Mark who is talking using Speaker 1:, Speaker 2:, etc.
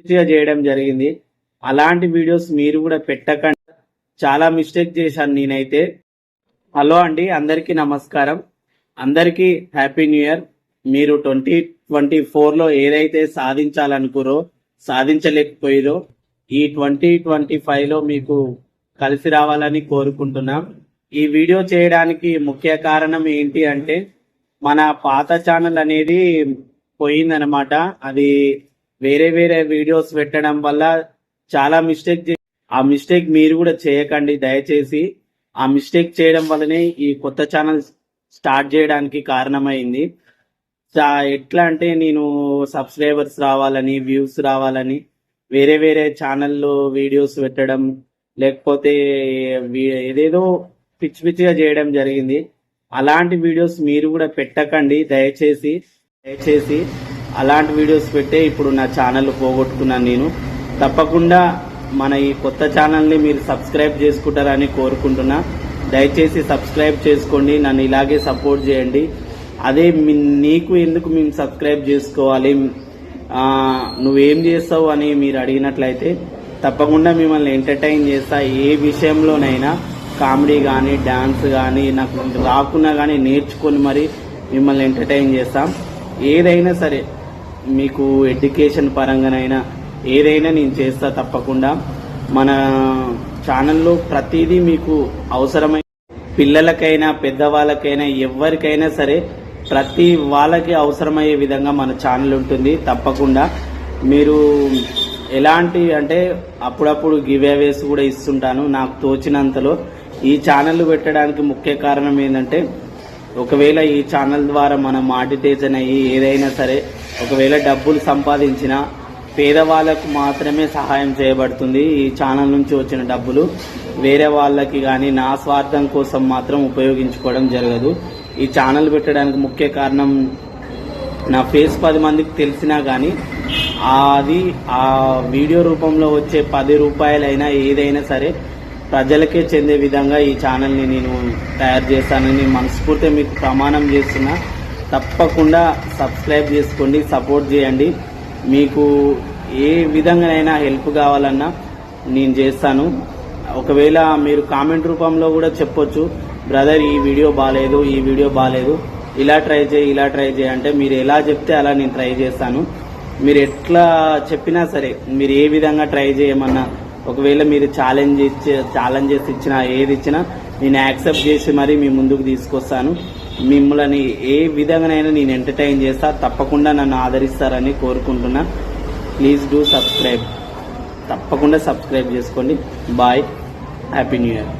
Speaker 1: మంచిగా చేయడం జరిగింది. అలాంటి వీడియోస్ మీరు కూడా పెట్టకండి. చాలా మిస్టేక్ చేశాను నేనైతే. హలో అండి అందరికీ నమస్కారం. అందరికీ హ్యాపీ న్యూ ఇయర్. మీరు ట్వంటీ ట్వంటీ ఫోర్లో ఏదైతే సాధించాలనుకురో సాధించలేకపోయిరో ఈ ట్వంటీ ట్వంటీ ఫైవ్లో మీకు కలిసి రావాలని కోరుకుంటున్నాం. ఈ వీడియో చేయడానికి ముఖ్య కారణం ఏంటి అంటే మన పాత ఛానల్ అనేది పోయిందనమాట అది వేరే వేరే వీడియోస్ పెట్టడం వల్ల చాలా మిస్టేక్ ఆ మిస్టేక్ మీరు కూడా చేయకండి. దయచేసి ఆ మిస్టేక్ చేయడం వల్లనే ఈ కొత్త ఛానల్ స్టార్ట్ చేయడానికి కారణమైంది. ఎట్లా అంటే నేను సబ్స్క్రైబర్స్ రావాలని వ్యూస్ రావాలని వేరే వేరే ఛానల్లో వీడియోస్ పెట్టడం లేకపోతే వీ- ఏదేదో పిచ్చి పిచ్చిగా చేయడం జరిగింది. అలాంటి వీడియోస్ మీరు కూడా పెట్టకండి. దయచేసి దయచేసి అలాంటి వీడియోస్ పెట్టే ఇప్పుడు నా ఛానల్ పోగొట్టుకున్నాను నేను. తప్పకుండా మన ఈ కొత్త ఛానల్ని మీరు సబ్స్క్రైబ్ చేసుకుంటారని కోరుకుంటున్నా. దయచేసి సబ్స్క్రైబ్ చేసుకోండి నన్ను ఇలాగే సపోర్ట్ చేయండి. అదే మీ- నీకు ఎందుకు మేము సబ్స్క్రైబ్ చేసుకోవాలి? నువ్వేం చేస్తావు అని మీరు అడిగినట్లయితే తప్పకుండా మిమ్మల్ని ఎంటర్టైన్ చేస్తా. ఏ విషయంలోనైనా కామెడీ కానీ డ్యాన్స్ కానీ నాకు రాకున్నా కానీ నేర్చుకొని మరి మిమ్మల్ని ఎంటర్టైన్ చేస్తాం. ఏదైనా సరే మీకు ఎడ్యుకేషన్ పరంగానైనా ఏదైనా నేను చేస్తా తప్పకుండా. మన ఛానల్లో ప్రతిదీ మీకు అవసరమైన పిల్లలకైనా పెద్దవాళ్ళకైనా ఎవరికైనా సరే ప్రతి వాళ్ళకి అవసరమయ్యే విధంగా మన ఛానల్ ఉంటుంది. తప్పకుండా మీరు ఎలాంటి అంటే అప్పుడప్పుడు గివ్ అవేస్ కూడా ఇస్తుంటాను. నాకు తోచినంతలో ఈ ఛానల్ పెట్టడానికి ముఖ్య కారణం ఏంటంటే ఒకవేళ ఈ ఛానల్ ద్వారా మనం మాడిటేషన్ అయ్యి ఏదైనా సరే ఒకవేళ డబ్బులు సంపాదించిన పేదవాళ్ళకు మాత్రమే సహాయం చేయబడుతుంది. ఈ ఛానల్ నుంచి వచ్చిన డబ్బులు వేరే వాళ్ళకి కానీ నా స్వార్థం కోసం మాత్రం ఉపయోగించుకోవడం జరగదు. ఈ ఛానల్ పెట్టడానికి ముఖ్య కారణం నా ఫేస్ పది మందికి తెలిసినా కానీ అది ఆ వీడియో రూపంలో వచ్చే పది రూపాయలైనా ఏదైనా సరే ప్రజలకే చెందే విధంగా ఈ ఛానల్ని నేను తయారు చేస్తానని మనస్ఫూర్తిగా మీకు ప్రమాణం చేస్తున్నా. తప్పకుండా సబ్స్క్రైబ్ చేసుకోండి సపోర్ట్ చేయండి. మీకు ఏ విధంగానైనా హెల్ప్ కావాలన్నా నేను చేస్తాను. ఒకవేళ మీరు కామెంట్ రూపంలో కూడా చెప్పొచ్చు బ్రదర్ ఈ వీడియో బాగాలేదు ఈ వీడియో బాగాలేదు ఇలా ట్రై చేయి ఇలా ట్రై చేయి అంటే మీరు ఎలా చెప్తే అలా నేను ట్రై చేస్తాను. మీరు ఎట్లా చెప్పినా సరే మీరు ఏ విధంగా ట్రై చేయమన్నా ఒకవేళ మీరు ఛాలెంజ్ ఇచ్చే ఛాలెంజెస్ ఇచ్చినా ఏది ఇచ్చినా నేను యాక్సెప్ట్ చేసి మరీ మీ ముందుకు తీసుకొస్తాను. మిమ్మల్ని ఏ విధంగానైనా నేను ఎంటర్టైన్ చేస్తా తప్పకుండా నన్ను ఆదరిస్తారని కోరుకుంటున్నా. ప్లీజ్ డూ సబ్స్క్రైబ్ తప్పకుండా సబ్స్క్రైబ్ చేసుకోండి. Bye happy new year